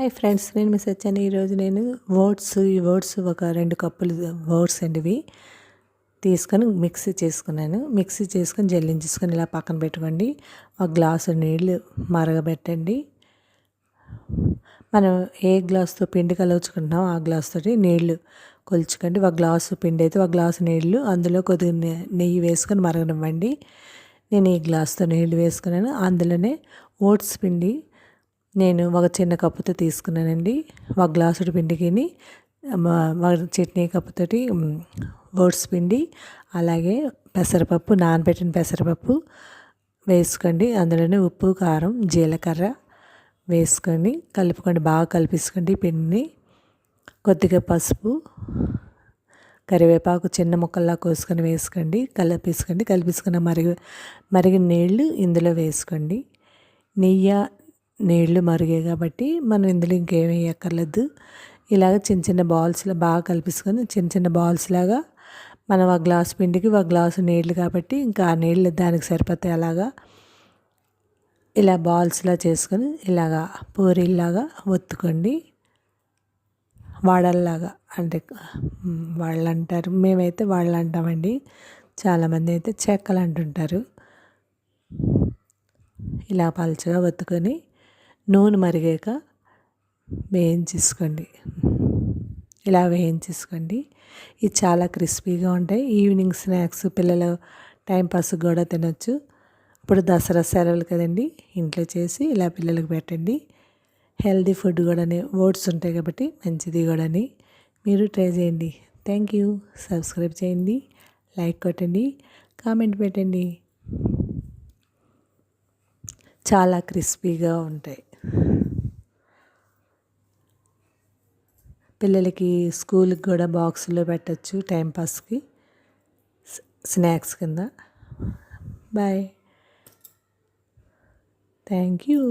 Hi friends నేను miss వచ్చాను ఈరోజు నేను ఓట్స్ ఈ ఓట్స్ ఒక రెండు కప్పులు ఓట్స్ అండి ఇవి తీసుకొని మిక్సీ చేసుకున్నాను. మిక్సీ చేసుకొని జల్లించేసుకొని ఇలా పక్కన పెట్టుకోండి ఒక గ్లాసు నీళ్ళు మరగబెట్టండి. మనం ఏ గ్లాస్తో పిండి కలుచుకుంటున్నాం ఆ గ్లాస్ తోటి నీళ్ళు కొలుచుకోండి. ఒక గ్లాసు పిండి అయితే ఒక గ్లాసు నీళ్ళు అందులో కొద్దిగా నెయ్యి వేసుకొని మరగనివ్వండి. నేను ఈ గ్లాస్తో నీళ్ళు వేసుకున్నాను. అందులోనే ఓట్స్ పిండి నేను ఒక చిన్న కప్పుతో తీసుకున్నానండి. ఒక గ్లాసుడు పిండికిని చట్నీ కప్పుతోటి ఓట్స్ పిండి అలాగే పెసరపప్పు నానబెట్టిన పెసరపప్పు వేసుకోండి. అందులోనే ఉప్పు కారం జీలకర్ర వేసుకొని కలుపుకోండి. బాగా కలిపేసుకోండి పిండిని. కొద్దిగా పసుపు కరివేపాకు చిన్న ముక్కల్లా కోసుకొని వేసుకోండి. కలిపేసుకోండి. కలిపేసుకున్న మరిగి మరిగిన నీళ్ళు ఇందులో వేసుకోండి. నెయ్యి నీళ్ళు మరిగాయి కాబట్టి మనం ఇందులో ఇంకేమీ వేయక్కర్లేదు ఇలాగ చిన్న చిన్న బాల్స్లో బాగా కలిపిసుకొని చిన్న చిన్న బాల్స్ లాగా మనం ఆ గ్లాస్ పిండికి ఒక గ్లాసు నీళ్ళు కాబట్టి ఇంకా ఆ నీళ్ళు దానికి సరిపోతాయి అలాగా ఇలా బాల్స్లా చేసుకొని ఇలాగా పూరీలాగా ఒత్తుకోండి. వాడల్లాగా అంటే వాళ్ళు అంటారు. మేమైతే వాళ్ళు అంటామండి. చాలామంది అయితే చెక్కలు అంటుంటారు. ఇలా పలుచగా ఒత్తుకొని నూనె మరిగాక వేయించేసుకోండి. ఇలా వేయించేసుకోండి. ఇది చాలా క్రిస్పీగా ఉంటాయి. ఈవినింగ్ స్నాక్స్ పిల్లలు టైంపాస్ కూడా తినొచ్చు. ఇప్పుడు దసరా సెలవులు కదండి. ఇంట్లో చేసి ఇలా పిల్లలకు పెట్టండి. హెల్దీ ఫుడ్ కూడాని ఓట్స్ ఉంటాయి కాబట్టి మంచిది కూడాని మీరు ట్రై చేయండి. Thank you. సబ్స్క్రైబ్ చేయండి. లైక్ కొట్టండి. కామెంట్ పెట్టండి. చాలా క్రిస్పీగా ఉంటాయి. పిల్లలకి స్కూల్కి కూడా బాక్స్లో పెట్టచ్చు టైంపాస్కి స్నాక్స్ కింద. బాయ్. Thank you.